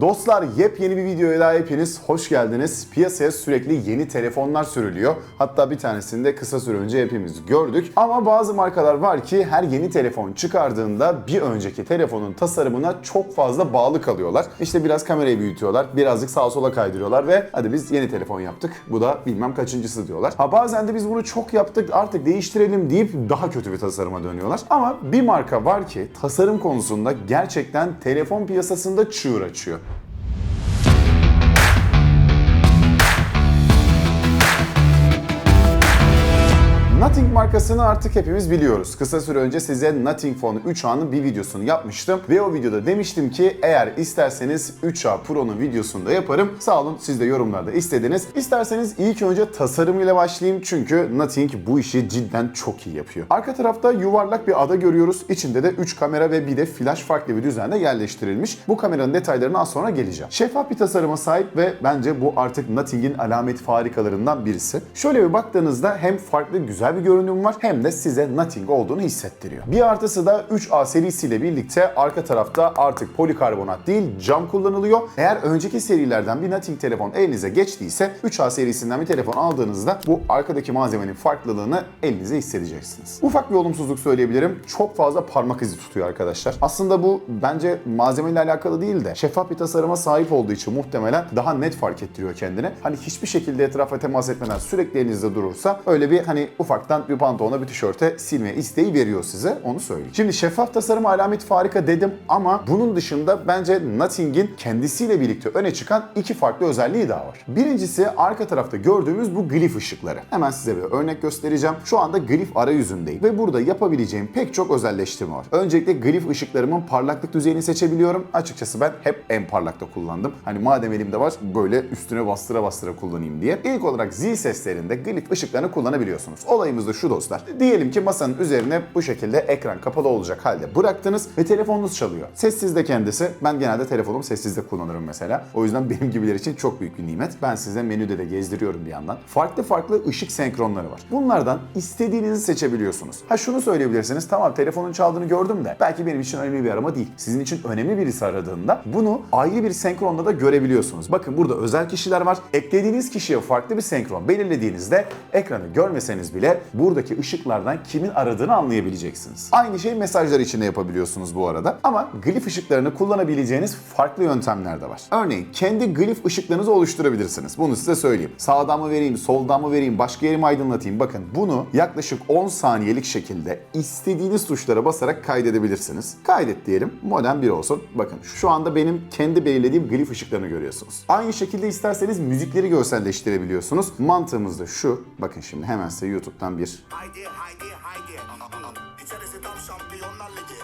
Dostlar yepyeni bir videoya daha hepiniz hoş geldiniz. Piyasaya sürekli yeni telefonlar sürülüyor. Hatta bir tanesini de kısa süre önce hepimiz gördük. Ama bazı markalar var ki her yeni telefon çıkardığında bir önceki telefonun tasarımına çok fazla bağlı kalıyorlar. İşte biraz kamerayı büyütüyorlar, birazcık sağa sola kaydırıyorlar ve hadi biz yeni telefon yaptık. Bu da bilmem kaçıncısı diyorlar. Ha bazen de biz bunu çok yaptık artık değiştirelim deyip daha kötü bir tasarıma dönüyorlar. Ama bir marka var ki tasarım konusunda gerçekten telefon piyasasında çığır açıyor. Nothing markasını artık hepimiz biliyoruz. Kısa süre önce size Nothing Phone 3A'nın bir videosunu yapmıştım ve o videoda demiştim ki eğer isterseniz 3A Pro'nun videosunu da yaparım. Sağ olun siz de yorumlarda istediniz. İsterseniz ilk önce tasarımıyla başlayayım çünkü Nothing bu işi cidden çok iyi yapıyor. Arka tarafta yuvarlak bir ada görüyoruz. İçinde de 3 kamera ve bir de flash farklı bir düzende yerleştirilmiş. Bu kameranın detaylarına az sonra geleceğim. Şeffaf bir tasarıma sahip ve bence bu artık Nothing'in alamet farikalarından birisi. Şöyle bir baktığınızda hem farklı güzel bir görünüm var hem de size Nothing olduğunu hissettiriyor. Bir artısı da 3A serisiyle birlikte arka tarafta artık polikarbonat değil cam kullanılıyor. Eğer önceki serilerden bir Nothing telefon elinize geçtiyse 3A serisinden bir telefon aldığınızda bu arkadaki malzemenin farklılığını elinize hissedeceksiniz. Ufak bir olumsuzluk söyleyebilirim. Çok fazla parmak izi tutuyor arkadaşlar. Aslında bu bence malzemeyle alakalı değil de şeffaf bir tasarıma sahip olduğu için muhtemelen daha net fark ettiriyor kendini. Hani hiçbir şekilde etrafa temas etmeden sürekli elinizde durursa öyle bir hani ufaktan bir pantolona bir tişörte silme isteği veriyor size onu söyleyeyim. Şimdi şeffaf tasarım alamet farika dedim ama bunun dışında bence Nothing'in kendisiyle birlikte öne çıkan iki farklı özelliği daha var. Birincisi arka tarafta gördüğümüz bu glif ışıkları. Hemen size bir örnek göstereceğim. Şu anda glif arayüzündeyim ve burada yapabileceğim pek çok özelleştirme var. Öncelikle glif ışıklarımın parlaklık düzeyini seçebiliyorum. Açıkçası ben hep en parlakta kullandım. Hani madem elimde var böyle üstüne bastıra bastıra kullanayım diye. İlk olarak zil seslerinde glif ışıklarını kullanabiliyorsunuz. Olayımız da şu dostlar. Diyelim ki masanın üzerine bu şekilde ekran kapalı olacak halde bıraktınız ve telefonunuz çalıyor. Sessizde kendisi. Ben genelde telefonumu sessizde kullanırım mesela. O yüzden benim gibiler için çok büyük bir nimet. Ben size menüde de gezdiriyorum bir yandan. Farklı farklı ışık senkronları var. Bunlardan istediğinizi seçebiliyorsunuz. Ha şunu söyleyebilirsiniz. Tamam telefonun çaldığını gördüm de belki benim için önemli bir arama değil. Sizin için önemli birisi aradığında bunu ayrı bir senkronda da görebiliyorsunuz. Bakın burada özel kişiler var. Eklediğiniz kişiye farklı bir senkron belirlediğinizde ekranı görmeseniz bile buradaki ışıklardan kimin aradığını anlayabileceksiniz. Aynı şeyi mesajlar için de yapabiliyorsunuz bu arada. Ama glif ışıklarını kullanabileceğiniz farklı yöntemler de var. Örneğin kendi glif ışıklarınızı oluşturabilirsiniz. Bunu size söyleyeyim. Sağdan mı vereyim, soldan mı vereyim, başka yerimi aydınlatayım. Bakın bunu yaklaşık 10 saniyelik şekilde istediğiniz tuşlara basarak kaydedebilirsiniz. Kaydet diyelim. Modem 1 olsun. Bakın şu anda benim kendi belirlediğim glif ışıklarını görüyorsunuz. Aynı şekilde isterseniz müzikleri görselleştirebiliyorsunuz. Mantığımız da şu. Bakın şimdi hemen size YouTube'dan bir Haydi haydi haydi. İçerisi tam şampiyonlar ligi.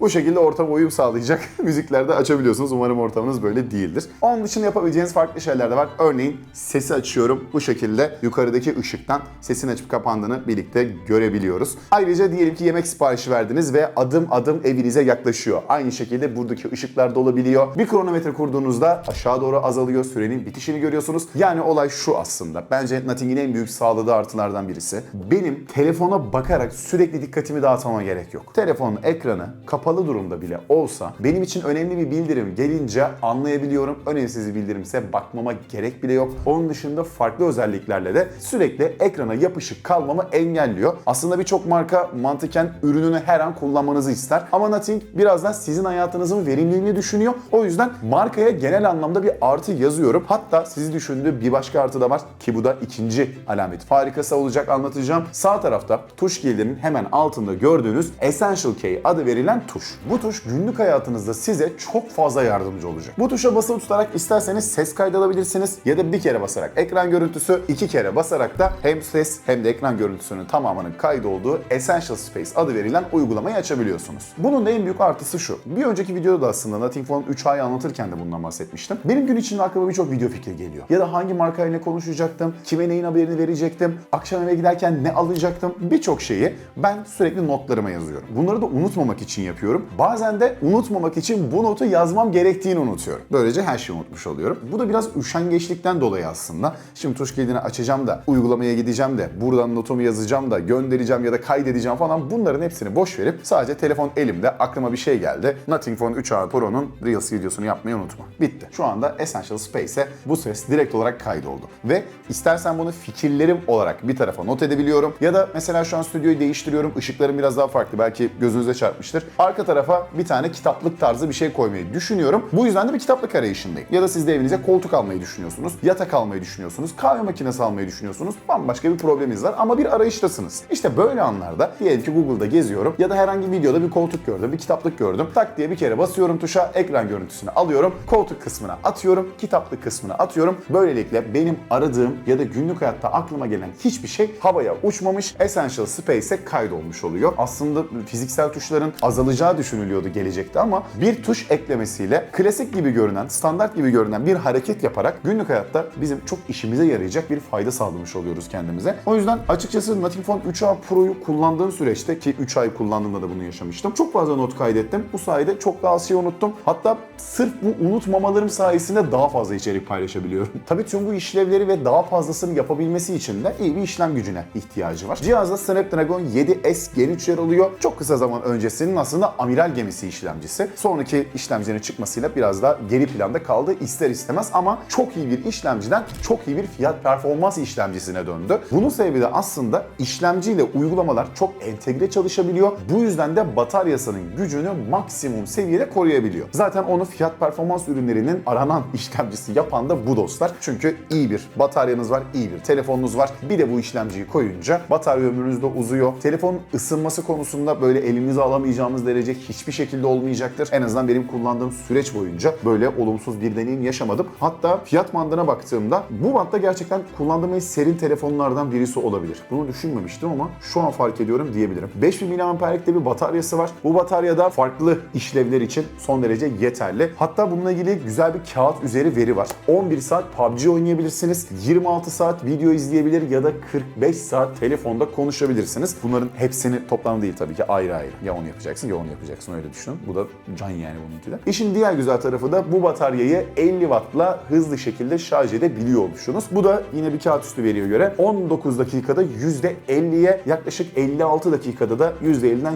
Bu şekilde ortama uyum sağlayacak müzikler de açabiliyorsunuz. Umarım ortamınız böyle değildir. Onun dışında yapabileceğiniz farklı şeyler de var. Örneğin sesi açıyorum. Bu şekilde yukarıdaki ışıktan sesin açıp kapandığını birlikte görebiliyoruz. Ayrıca diyelim ki yemek siparişi verdiniz ve adım adım evinize yaklaşıyor. Aynı şekilde buradaki ışıklar da olabiliyor. Bir kronometre kurduğunuzda aşağı doğru azalıyor. Sürenin bitişini görüyorsunuz. Yani olay şu aslında. Bence Nothing'in en büyük sağladığı artılardan birisi. Benim telefona bakarak sürekli dikkatimi dağıtmama gerek yok. Telefonun ekranı kapalı durumda bile olsa benim için önemli bir bildirim gelince anlayabiliyorum. Önemsiz bir bildirimse bakmama gerek bile yok. Onun dışında farklı özelliklerle de sürekli ekrana yapışık kalmamı engelliyor. Aslında birçok marka mantıken ürününü her an kullanmanızı ister. Ama Nothing biraz da sizin hayatınızın verimliliğini düşünüyor. O yüzden markaya genel anlamda bir artı yazıyorum. Hatta sizi düşündüğü bir başka artı da var ki bu da ikinci alamet farikası olacak anlatacağım. Sağ tarafta tuş kilidinin hemen altında gördüğünüz Essential Key adı verilen tuş. Bu tuş günlük hayatınızda size çok fazla yardımcı olacak. Bu tuşa basılı tutarak isterseniz ses kaydı alabilirsiniz ya da bir kere basarak ekran görüntüsü, iki kere basarak da hem ses hem de ekran görüntüsünün tamamının kaydolduğu Essential Space adı verilen uygulamayı açabiliyorsunuz. Bunun da en büyük artısı şu. Bir önceki videoda da aslında Nothing Phone 3A'yı anlatırken de bundan bahsetmiştim. Benim gün içinde aklıma birçok video fikri geliyor. Ya da hangi markayla ne konuşacaktım, kime neyin haberini verecektim, akşam eve giderken ne alacaktım birçok şeyi ben sürekli notlarıma yazıyorum. Bunları da unutmamak için yapıyorum. Bazen de unutmamak için bu notu yazmam gerektiğini unutuyorum. Böylece her şeyi unutmuş oluyorum. Bu da biraz üşengeçlikten dolayı aslında. Şimdi tuş kilidini açacağım da, uygulamaya gideceğim de, buradan notumu yazacağım da, göndereceğim ya da kaydedeceğim falan bunların hepsini boş verip sadece telefon elimde aklıma bir şey geldi. Nothing Phone 3A Pro'nun Reels videosunu yapmayı unutma. Bitti. Şu anda Essential Space'e bu ses direkt olarak kaydoldu. Ve istersen bunu fikirlerim olarak bir tarafa not edebiliyorum. Ya da mesela şu an stüdyoyu değiştiriyorum. Işıklarım biraz daha farklı. Belki gözünüze çarpmıştır. Arka tarafa bir tane kitaplık tarzı bir şey koymayı düşünüyorum. Bu yüzden de bir kitaplık arayışındayım. Ya da siz de evinize koltuk almayı düşünüyorsunuz. Yatak almayı düşünüyorsunuz. Kahve makinesi almayı düşünüyorsunuz. Bambaşka bir probleminiz var ama bir arayıştasınız. İşte böyle anlarda diyelim ki Google'da geziyorum ya da herhangi bir videoda bir koltuk gördüm, bir kitaplık gördüm. Tak diye bir kere basıyorum tuşa, ekran görüntüsünü alıyorum. Koltuk kısmına atıyorum, kitaplık kısmına atıyorum. Böylelikle benim aradığım ya da günlük hayatta aklıma gelen hiçbir şey havaya uçmamış, Essential Space'e kaydolmuş oluyor. Aslında fiziksel tuşların azalacağı düşünülüyordu gelecekte ama bir tuş eklemesiyle klasik gibi görünen, standart gibi görünen bir hareket yaparak günlük hayatta bizim çok işimize yarayacak bir fayda sağlamış oluyoruz kendimize. O yüzden açıkçası Nothing Phone 3A Pro'yu kullandığım süreçte ki 3 ay kullandığımda da bunu yaşamıştım. Çok fazla not kaydettim. Bu sayede çok daha az şey unuttum. Hatta sırf bu unutmamalarım sayesinde daha fazla içerik paylaşabiliyorum. Tabii tüm bu işlevleri ve daha fazlasını yapabilmesi için de iyi bir işlem gücüne ihtiyacı var. Cihazda Snapdragon 7S Gen 3 yer alıyor. Çok kısa zaman öncesinin aslında amiral gemisi işlemcisi. Sonraki işlemcinin çıkmasıyla biraz daha geri planda kaldı ister istemez ama çok iyi bir işlemciden çok iyi bir fiyat performans işlemcisine döndü. Bunun sebebi de aslında işlemciyle uygulamalar çok entegre çalışabiliyor. Bu yüzden de bataryasının gücünü maksimum seviyede koruyabiliyor. Zaten onu fiyat performans ürünlerinin aranan işlemcisi yapan da bu dostlar. Çünkü iyi bir bataryanız var, iyi bir telefonunuz var. Bir de bu işlemciyi koyunca batarya ömrünüz de uzuyor. Telefonun ısınması konusunda böyle elinize alamayacağımız derece hiçbir şekilde olmayacaktır. En azından benim kullandığım süreç boyunca böyle olumsuz bir deneyim yaşamadım. Hatta fiyat bandına baktığımda bu bantta gerçekten kullandığım en serin telefonlardan birisi olabilir. Bunu düşünmemiştim ama şu an fark ediyorum diyebilirim. 5000 mAh'lik de bir bataryası var. Bu bataryada farklı işlevler için son derece yeterli. Hatta bununla ilgili güzel bir kağıt üzeri veri var. 11 saat PUBG oynayabilirsiniz. 26 saat video izleyebilir ya da 45 saat telefonda konuşabilirsiniz. Bunların hepsini toplam değil tabii ki ayrı ayrı. Ya onu yapacaksın ya onu yapacaksın öyle düşünün. Bu da can yani bununki de. İşin diğer güzel tarafı da bu bataryayı 50 wattla hızlı şekilde şarj edebiliyormuşsunuz. Bu da yine bir kağıt üstü veriye göre 19 dakikada %50'ye yaklaşık 56 dakikada da %50'den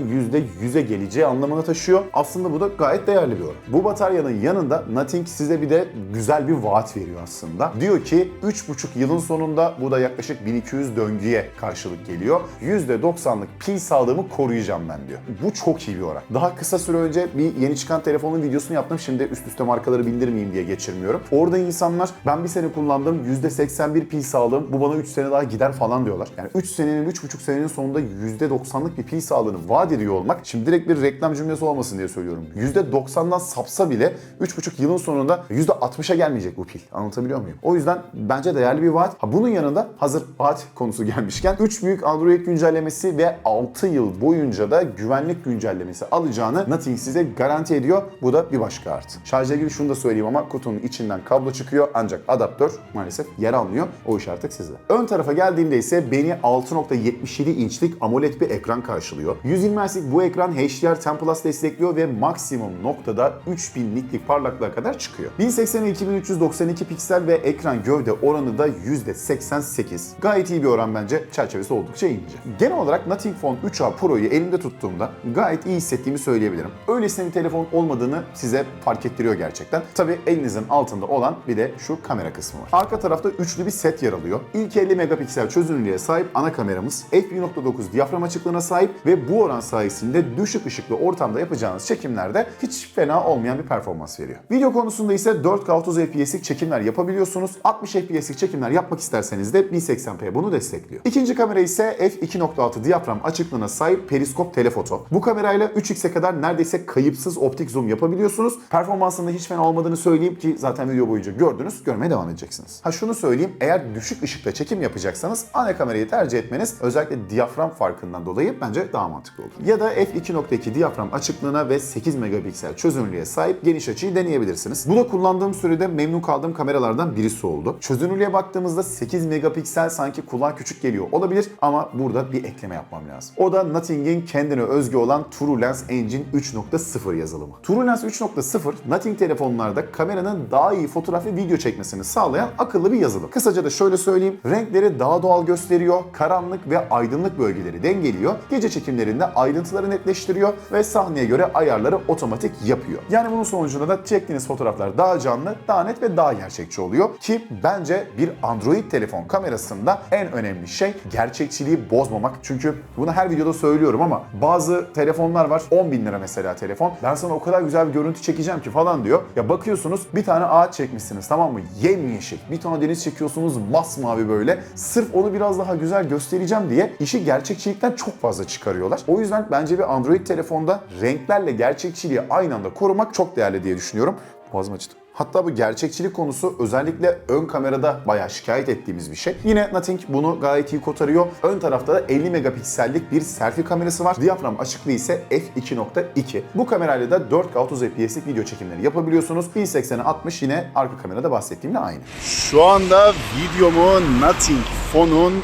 %100'e geleceği anlamına taşıyor. Aslında bu da gayet değerli bir oran. Bu bataryanın yanında Nothing size bir de güzel bir vaat veriyor aslında. Diyor ki 3,5 yılın sonunda bu da yaklaşık 1200 döngüye karşılık geliyor. %90'lık pil sağlığımı koruyacağım ben diyor. Bu çok iyi bir oran. Daha kısa süre önce bir yeni çıkan telefonun videosunu yaptım. Şimdi üst üste markaları bindirmeyeyim diye geçirmiyorum. Orada insanlar ben bir sene kullandım %81 pil sağlığım bu bana 3 sene daha gider falan diyorlar. Yani 3 senenin 3,5 senenin sonunda %90'lık bir pil sağlığını vaat ediyor olmak şimdi direkt bir reklam cümlesi olmasın diye söylüyorum. %90'dan sapsa bile 3,5 yılın sonunda %60'a gelmeyecek bu pil. Anlatabiliyor muyum? O yüzden bence değerli bir vaat. Ha bunun yanında hazır vaat konusu gelmişken 3 büyük Android güncellemesi ve 6 yıl boyunca da güvenlik güncellemesi alacağını Nothing size garanti ediyor. Bu da bir başka artı. Şarjla ilgili şunu da söyleyeyim ama kutunun içinden kablo çıkıyor ancak adaptör maalesef yer almıyor. O iş artık sizde. Ön tarafa geldiğimde ise beni 6.77 inçlik AMOLED bir ekran karşılıyor. 120 Hz'lik bu ekran HDR10 Plus destekliyor ve maksimum noktada 3000 nitlik parlaklığa kadar çıkıyor. 1080'e 2392 piksel ve ekran gövde oranı da %88. Gayet iyi bir oran bence. Çerçevesi oldukça ince. Genel olarak Nothing Phone 3A Pro'yu elimde tuttuğumda gayet iyi hissettiğimi söyleyebilirim. Öylesine bir telefon olmadığını size fark ettiriyor gerçekten. Tabi elinizin altında olan bir de şu kamera kısmı var. Arka tarafta üçlü bir set yer alıyor. İlk 50 megapiksel çözünürlüğe sahip ana kameramız, f1.9 diyafram açıklığına sahip ve bu oran sayesinde düşük ışıklı ortamda yapacağınız çekimlerde hiç fena olmayan bir performans veriyor. Video konusunda ise 4K 30 FPS'lik çekimler yapabiliyorsunuz. 60 FPS'lik çekimler yapmak isterseniz de 1080p bunu destekliyor. İkinci kamera ise f2.6 diyafram açıklığına sahip periskop telefoto. Bu kamerayla 3x'e kadar neredeyse kayıpsız optik zoom yapabiliyorsunuz. Performansında hiç fena olmadığını söyleyeyim ki zaten video boyunca gördünüz, görmeye devam edeceksiniz. Ha şunu söyleyeyim, eğer düşük ışıkta çekim yapacaksanız ana kamerayı tercih etmeniz özellikle diyafram farkından dolayı bence daha mantıklı olur. Ya da f2.2 diyafram açıklığına ve 8 megapiksel çözünürlüğe sahip geniş açıyı deneyebilirsiniz. Bu da kullandığım sürede memnun kaldığım kameralardan birisi oldu. Çözünürlüğe baktığımızda 8 megapiksel sanki kulağa küçük geliyor olabilir ama burada bir ekleme yapmam lazım. O da Nothing'in kendine özgü olan TrueLens Engine 3.0 yazılımı. TrueLens 3.0 Nothing telefonlarda kameranın daha iyi fotoğraf ve video çekmesini sağlayan akıllı bir yazılım. Kısaca da şöyle söyleyeyim. Renkleri daha doğal gösteriyor, karanlık ve aydınlık bölgeleri dengeliyor, gece çekimlerinde ayrıntıları netleştiriyor ve sahneye göre ayarları otomatik yapıyor. Yani bunun sonucunda da çektiğiniz fotoğraflar daha canlı, daha net ve daha gerçekçi oluyor ki bence bir Android telefon kamerasında en önemli şey gerçekçiliği bozmamak. Çünkü bunu her videoda söylüyorum ama bazı telefonlar var 10 bin lira mesela telefon. Ben sana o kadar güzel bir görüntü çekeceğim ki falan diyor. Ya bakıyorsunuz bir tane ağaç çekmişsiniz tamam mı? Yemyeşil. Bir tane deniz çekiyorsunuz masmavi böyle. Sırf onu biraz daha güzel göstereceğim diye işi gerçekçilikten çok fazla çıkarıyorlar. O yüzden bence bir Android telefonda renklerle gerçekçiliği aynı anda korumak çok değerli diye düşünüyorum. Boğazım acıdı. Hatta bu gerçekçilik konusu özellikle ön kamerada bayağı şikayet ettiğimiz bir şey. Yine Nothing bunu gayet iyi kotarıyor. Ön tarafta da 50 megapiksellik bir selfie kamerası var. Diyafram açıklığı ise f2.2. Bu kamerayla da 4K 30 FPS'lik video çekimleri yapabiliyorsunuz. 1080'e 60 yine arka kamerada bahsettiğimle aynı. Şu anda videomu Nothing Phone'un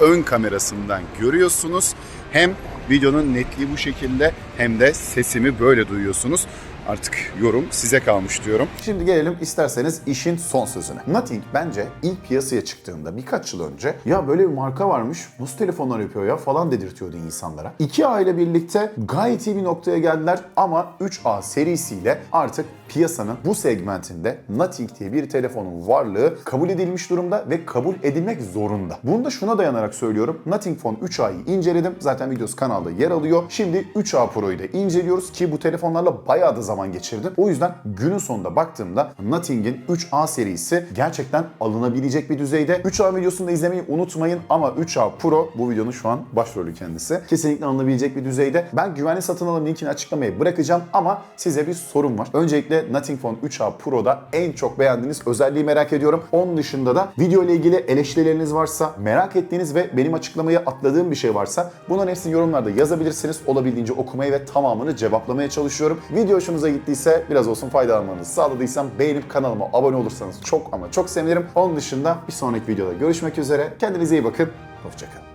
ön kamerasından görüyorsunuz. Hem videonun netliği bu şekilde hem de sesimi böyle duyuyorsunuz. Artık yorum size kalmış diyorum. Şimdi gelelim isterseniz işin son sözüne. Nothing bence ilk piyasaya çıktığında birkaç yıl önce ya böyle bir marka varmış nasıl telefonlar yapıyor ya falan dedirtiyordu insanlara. 2A ile birlikte gayet iyi bir noktaya geldiler ama 3A serisiyle artık piyasanın bu segmentinde Nothing diye bir telefonun varlığı kabul edilmiş durumda ve kabul edilmek zorunda. Bunu da şuna dayanarak söylüyorum. Nothing Phone 3A'yı inceledim. Zaten videosu kanalda yer alıyor. Şimdi 3A Pro'yu da inceliyoruz ki bu telefonlarla bayağı da zaman geçirdim. O yüzden günün sonunda baktığımda Nothing'in 3A serisi gerçekten alınabilecek bir düzeyde. 3A videosunu da izlemeyi unutmayın ama 3A Pro bu videonun şu an başrolü kendisi. Kesinlikle alınabilecek bir düzeyde. Ben güvenli satın alım linkini açıklamaya bırakacağım ama size bir sorum var. Öncelikle Nothing Phone 3A Pro'da en çok beğendiğiniz özelliği merak ediyorum. Onun dışında da video ile ilgili eleştirileriniz varsa, merak ettiğiniz ve benim açıklamaya atladığım bir şey varsa bunların hepsini yorumlarda yazabilirsiniz. Olabildiğince okumaya ve tamamını cevaplamaya çalışıyorum. Video hoşunuza gittiyse biraz olsun faydalanmanızı sağladıysam beğenip kanalıma abone olursanız çok ama çok sevinirim. Onun dışında bir sonraki videoda görüşmek üzere. Kendinize iyi bakın. Hoşçakalın.